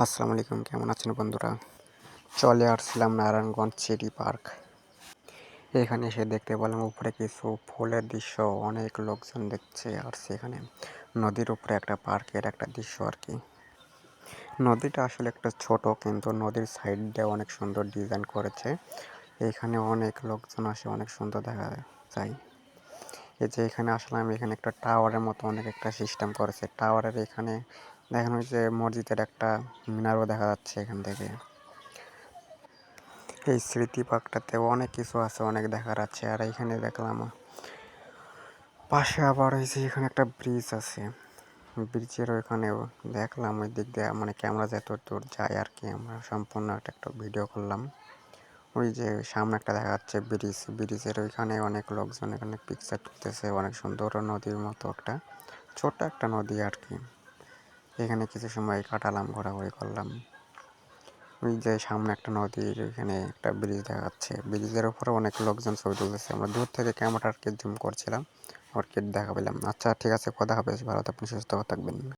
আসসালামু আলাইকুম, কেমন আছেন বন্ধুরা? চলে আসছিলাম নারায়ণগঞ্জ সিটি পার্ক। এখানে এসে দেখতে পেলাম উপরে কিছু ফুলের দৃশ্য, অনেক লোকজন দেখছে আর সেখানে নদীর উপরে একটা পার্কের একটা দৃশ্য আর কি। নদীটা আসলে একটা ছোট, কিন্তু নদীর সাইড দিয়ে অনেক সুন্দর ডিজাইন করেছে। এখানে অনেক লোকজন আসে, অনেক সুন্দর দেখা যায়। এই যে এখানে আসলাম, এখানে একটা টাওয়ারের মতো অনেক একটা সিস্টেম করেছে। টাওয়ারের এখানে দেখানো হয়েছে মসজিদের একটা মিনারও দেখা যাচ্ছে এখান থেকে। এই স্মৃতি পার্কটাতে অনেক কিছু আছে, অনেক দেখার আছে। আর এখানে দেখলাম, পাশে আবার হয়েছে এখানে একটা ব্রিজ আছে। ব্রিজের ওইখানেও দেখলাম, ওই দিক দিয়ে মানে ক্যামেরা যত দূর যায় আর কি, আমরা সম্পূর্ণ একটা একটা ভিডিও করলাম। ওই যে সামনে একটা দেখা যাচ্ছে ব্রিজ ব্রিজের ওইখানে অনেক লোকজন এখানে পিকচার তুলতেছে, অনেক সুন্দর নদীর মতো একটা ছোট একটা নদী আর কি। এখানে কিছু সময় কাটালাম, ঘোরাঘুরি করলাম। ওই যে সামনে একটা নদীর এখানে একটা ব্রিজ দেখা যাচ্ছে। ব্রিজের উপরে অনেক লোকজন ছবি তুলতেছে। আমরা দূর থেকে ক্যামেরাটাকে জুম করছিলাম। আর কেট দেখা পেলাম। আচ্ছা ঠিক আছে কথা হবে ভালো থাকবেন, সুস্থ থাকবেন।